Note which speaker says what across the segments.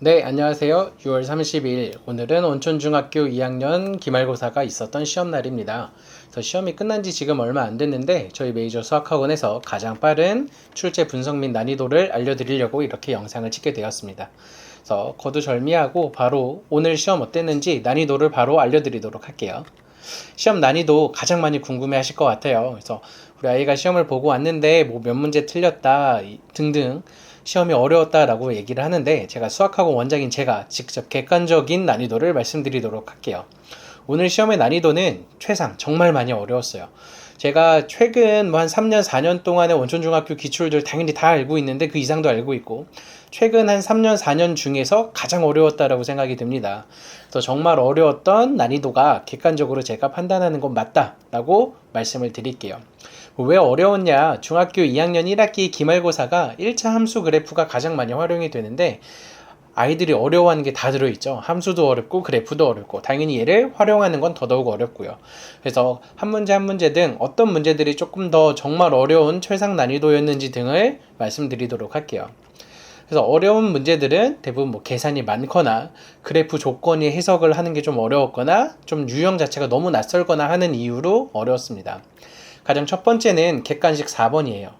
Speaker 1: 네, 안녕하세요. 6월 30일. 오늘은 온천중학교 2학년 기말고사가 있었던 시험날입니다. 시험이 끝난 지 지금 얼마 안 됐는데 저희 메이저 수학학원에서 가장 빠른 출제 분석 및 난이도를 알려드리려고 이렇게 영상을 찍게 되었습니다. 그래서 거두절미하고 바로 오늘 시험 어땠는지 난이도를 바로 알려드리도록 할게요. 시험 난이도 가장 많이 궁금해 하실 것 같아요. 그래서 우리 아이가 시험을 보고 왔는데 뭐 몇 문제 틀렸다 이- 등등 시험이 어려웠다라고 얘기를 하는데 제가 수학학원 원장인 제가 직접 객관적인 난이도를 말씀드리도록 할게요. 오늘 시험의 난이도는 최상 정말 많이 어려웠어요. 제가 최근 뭐 한 3년, 4년 동안의 원천중학교 기출들 당연히 다 알고 있는데 그 이상도 알고 있고 최근 한 3년, 4년 중에서 가장 어려웠다라고 생각이 듭니다. 그래서 정말 어려웠던 난이도가 객관적으로 제가 판단하는 건 맞다라고 말씀을 드릴게요. 왜 어려웠냐? 중학교 2학년 1학기 기말고사가 1차 함수 그래프가 가장 많이 활용이 되는데 아이들이 어려워하는 게 다 들어있죠. 함수도 어렵고 그래프도 어렵고 당연히 얘를 활용하는 건 더더욱 어렵고요. 그래서 한 문제 한 문제 등 어떤 문제들이 조금 더 정말 어려운 최상 난이도였는지 등을 말씀드리도록 할게요. 그래서 어려운 문제들은 대부분 뭐 계산이 많거나 그래프 조건이 해석을 하는 게 좀 어려웠거나 좀 유형 자체가 너무 낯설거나 하는 이유로 어려웠습니다. 가장 첫 번째는 객관식 4번이에요.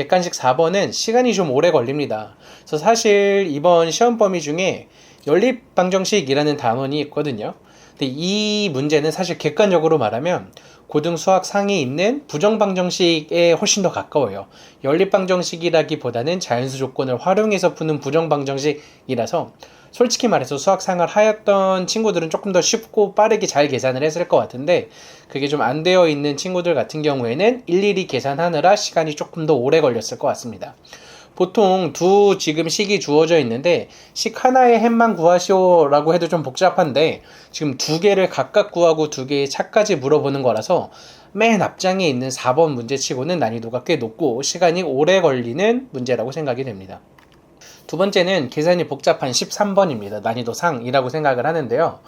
Speaker 1: 객관식 4번은 시간이 좀 오래 걸립니다. 그래서 사실 이번 시험 범위 중에 연립 방정식이라는 단원이 있거든요. 근데 이 문제는 사실 객관적으로 말하면 고등 수학 상에 있는 부정방정식에 훨씬 더 가까워요. 연립방정식이라기보다는 자연수 조건을 활용해서 푸는 부정방정식이라서 솔직히 말해서 수학상을 하였던 친구들은 조금 더 쉽고 빠르게 잘 계산을 했을 것 같은데 그게 좀 안 되어 있는 친구들 같은 경우에는 일일이 계산하느라 시간이 조금 더 오래 걸렸을 것 같습니다. 보통 두 지금 식이 주어져 있는데 식 하나의 햄만 구하시오라고 해도 좀 복잡한데 지금 두 개를 각각 구하고 두 개의 차까지 물어보는 거라서 맨 앞장에 있는 4번 문제치고는 난이도가 꽤 높고 시간이 오래 걸리는 문제라고 생각이 됩니다. 두 번째는 계산이 복잡한 13번입니다. 난이도 상이라고 생각을 하는데요.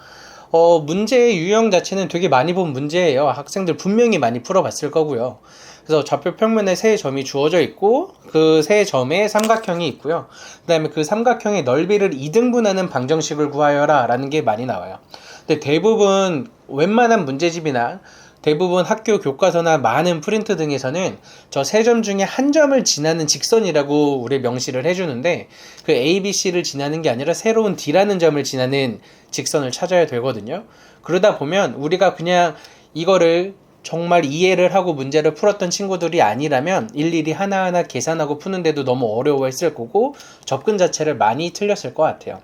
Speaker 1: 어, 문제의 유형 자체는 되게 많이 본 문제예요. 학생들 분명히 많이 풀어봤을 거고요. 그래서 좌표 평면에 세 점이 주어져 있고 그 세 점에 삼각형이 있고요. 그다음에 그 삼각형의 넓이를 2등분하는 방정식을 구하여라 라는 게 많이 나와요. 근데 대부분 웬만한 문제집이나 대부분 학교 교과서나 많은 프린트 등에서는 저 세 점 중에 한 점을 지나는 직선이라고 우리 명시를 해주는데 그 A, B, C를 지나는 게 아니라 새로운 D라는 점을 지나는 직선을 찾아야 되거든요. 그러다 보면 우리가 그냥 이거를 정말 이해를 하고 문제를 풀었던 친구들이 아니라면 일일이 하나하나 계산하고 푸는데도 너무 어려워했을 거고 접근 자체를 많이 틀렸을 것 같아요.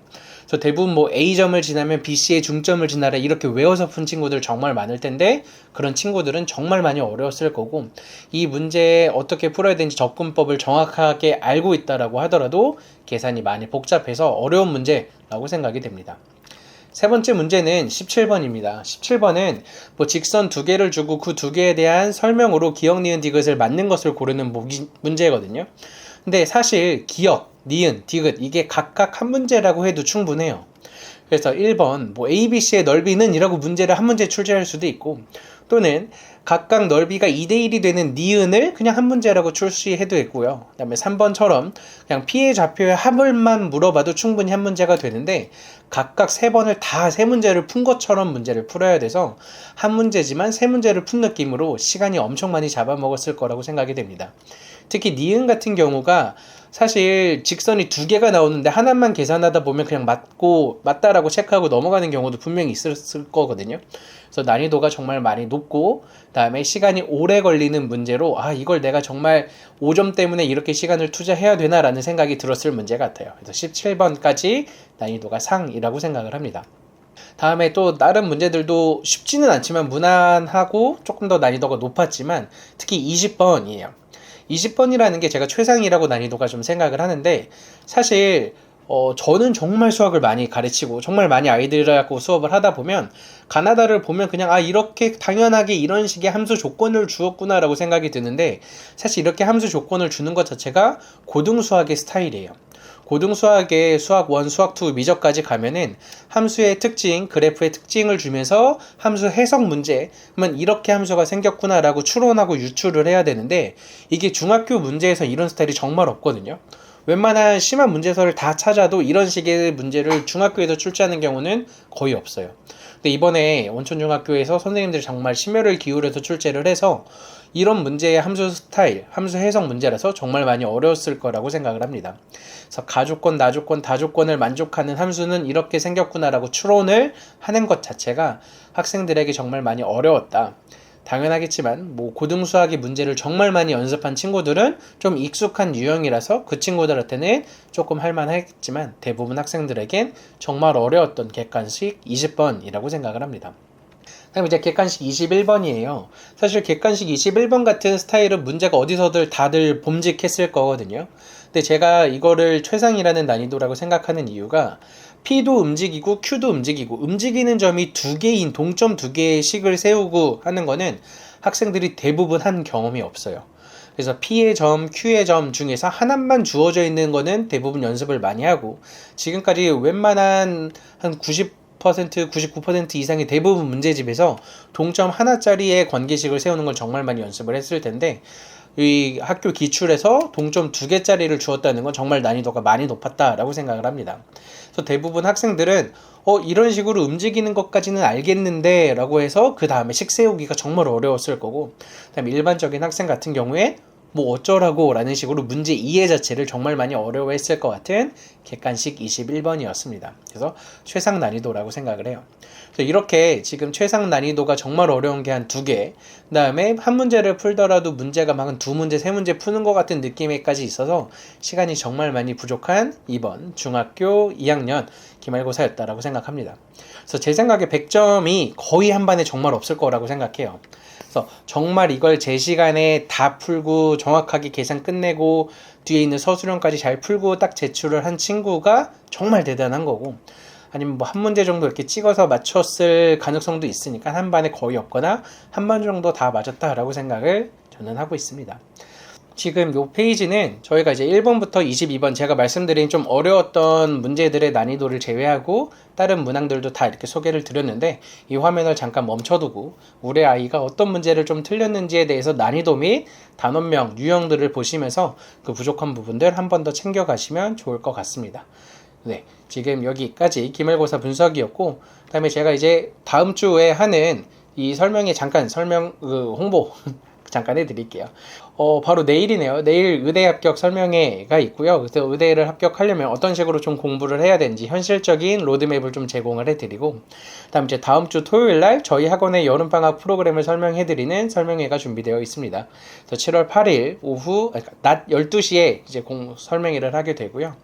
Speaker 1: 그래서 대부분 뭐 A점을 지나면 BC의 중점을 지나라 이렇게 외워서 푼 친구들 정말 많을 텐데 그런 친구들은 정말 많이 어려웠을 거고 이 문제 어떻게 풀어야 되는지 접근법을 정확하게 알고 있다라고 하더라도 계산이 많이 복잡해서 어려운 문제라고 생각이 됩니다. 세 번째 문제는 17번입니다. 17번은 뭐 직선 두 개를 주고 그 두 개에 대한 설명으로 기억, 니은, 디귿을 맞는 것을 고르는 모기- 문제거든요. 근데 사실 기억, 니은, 디귿 이게 각각 한 문제라고 해도 충분해요. 그래서 1번 뭐 ABC의 넓이는 이라고 문제를 한 문제 출제할 수도 있고 또는 각각 넓이가 2대1이 되는 니은을 그냥 한 문제라고 출시해도 있고요. 그 다음에 3번처럼 그냥 P의 좌표의 합을만 물어봐도 충분히 한 문제가 되는데 각각 세 번을 다 세 문제를 푼 것처럼 문제를 풀어야 돼서 한 문제지만 세 문제를 푼 느낌으로 시간이 엄청 많이 잡아먹었을 거라고 생각이 됩니다. 특히 니은 같은 경우가 사실 직선이 두 개가 나오는데 하나만 계산하다 보면 그냥 맞고 맞다라고 체크하고 넘어가는 경우도 분명히 있을 거거든요. 그래서 난이도가 정말 많이 높고 그다음에 시간이 오래 걸리는 문제로 아 이걸 내가 정말 5점 때문에 이렇게 시간을 투자해야 되나라는 생각이 들었을 문제 같아요. 그래서 17번까지 난이도가 상이라고 생각을 합니다. 다음에 또 다른 문제들도 쉽지는 않지만 무난하고 조금 더 난이도가 높았지만 특히 20번이에요. 20번이라는 게 제가 최상이라고 난이도가 좀 생각을 하는데 사실 어, 저는 정말 수학을 많이 가르치고 정말 많이 아이들하고 수업을 하다 보면 가나다를 보면 그냥 아 이렇게 당연하게 이런 식의 함수 조건을 주었구나라고 생각이 드는데 사실 이렇게 함수 조건을 주는 것 자체가 고등 수학의 스타일이에요. 고등 수학의 수학 1, 수학 2 미적까지 가면은 함수의 특징, 그래프의 특징을 주면서 함수 해석 문제, 그러면 이렇게 함수가 생겼구나라고 추론하고 유추를 해야 되는데 이게 중학교 문제에서 이런 스타일이 정말 없거든요. 웬만한 심한 문제서를 다 찾아도 이런 식의 문제를 중학교에서 출제하는 경우는 거의 없어요. 근데 이번에 원천중학교에서 선생님들이 정말 심혈을 기울여서 출제를 해서 이런 문제의 함수 스타일, 함수 해석 문제라서 정말 많이 어려웠을 거라고 생각을 합니다. 그래서 가조건, 나조건, 다조건을 만족하는 함수는 이렇게 생겼구나라고 추론을 하는 것 자체가 학생들에게 정말 많이 어려웠다. 당연하겠지만 뭐 고등 수학의 문제를 정말 많이 연습한 친구들은 좀 익숙한 유형이라서 그 친구들한테는 조금 할만하겠지만 대부분 학생들에겐 정말 어려웠던 객관식 20번이라고 생각을 합니다. 다음 이제 객관식 21번이에요. 사실 객관식 21번 같은 스타일은 문제가 어디서들 다들 봄직했을 거거든요. 근데 제가 이거를 최상이라는 난이도라고 생각하는 이유가 P도 움직이고 Q도 움직이고 움직이는 점이 두 개인 동점 두 개의 식을 세우고 하는 거는 학생들이 대부분 한 경험이 없어요. 그래서 P의 점, Q의 점 중에서 하나만 주어져 있는 거는 대부분 연습을 많이 하고 지금까지 웬만한 한 90, 99% 이상의 대부분 문제집에서 동점 하나짜리의 관계식을 세우는 걸 정말 많이 연습을 했을 텐데 이 학교 기출에서 동점 두 개짜리를 주었다는 건 정말 난이도가 많이 높았다라고 생각을 합니다. 그래서 대부분 학생들은 어 이런 식으로 움직이는 것까지는 알겠는데라고 해서 그 다음에 식 세우기가 정말 어려웠을 거고 그다음에 일반적인 학생 같은 경우에 뭐 어쩌라고 라는 식으로 문제 이해 자체를 정말 많이 어려워했을 것 같은 객관식 21번이었습니다. 그래서 최상 난이도라고 생각을 해요. 그래서 이렇게 지금 최상 난이도가 정말 어려운 게 한 두 개, 그 다음에 한 문제를 풀더라도 문제가 막두 문제, 세 문제 푸는 것 같은 느낌에까지 있어서 시간이 정말 많이 부족한 이번 중학교 2학년 기말고사였다라고 생각합니다. 그래서 제 생각에 100점이 거의 한 반에 정말 없을 거라고 생각해요. 그래서 정말 이걸 제 시간에 다 풀고 정확하게 계산 끝내고 뒤에 있는 서술형까지 잘 풀고 딱 제출을 한 친구가 정말 대단한 거고 아니면 뭐 한 문제 정도 이렇게 찍어서 맞췄을 가능성도 있으니까 한 반에 거의 없거나 한 반 정도 다 맞았다라고 생각을 저는 하고 있습니다. 지금 이 페이지는 저희가 이제 1번부터 22번 제가 말씀드린 좀 어려웠던 문제들의 난이도를 제외하고 다른 문항들도 다 이렇게 소개를 드렸는데 이 화면을 잠깐 멈춰두고 우리 아이가 어떤 문제를 좀 틀렸는지에 대해서 난이도 및 단원명, 유형들을 보시면서 그 부족한 부분들 한 번 더 챙겨가시면 좋을 것 같습니다. 네, 지금 여기까지 기말고사 분석이었고 그다음에 제가 이제 다음 주에 하는 이 설명에 잠깐 설명 그 홍보 잠깐 해드릴게요. 어, 바로 내일이네요. 내일 의대 합격 설명회가 있고요. 그래서 의대를 합격하려면 어떤 식으로 좀 공부를 해야 되는지 현실적인 로드맵을 좀 제공을 해드리고, 다음 이제 다음 주 토요일 날 저희 학원의 여름방학 프로그램을 설명해드리는 설명회가 준비되어 있습니다. 그래서 7월 8일 오후, 아니, 낮 12시에 이제 공, 설명회를 하게 되고요.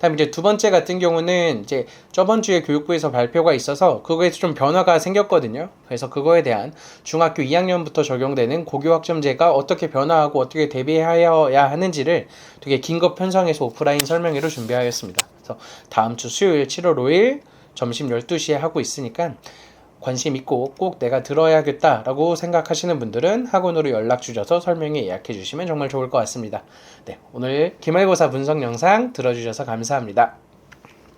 Speaker 1: 다음 이제 두 번째 같은 경우는 이제 저번 주에 교육부에서 발표가 있어서 그거에서 좀 변화가 생겼거든요. 그래서 그거에 대한 중학교 2학년부터 적용되는 고교 학점제가 어떻게 변화하고 어떻게 대비하여야 하는지를 되게 긴급 편성해서 오프라인 설명회로 준비하였습니다. 그래서 다음 주 수요일 7월 5일 점심 12시에 하고 있으니까 관심 있고 꼭 내가 들어야겠다라고 생각하시는 분들은 학원으로 연락 주셔서 설명회 예약해 주시면 정말 좋을 것 같습니다. 네, 오늘 기말고사 분석 영상 들어주셔서 감사합니다.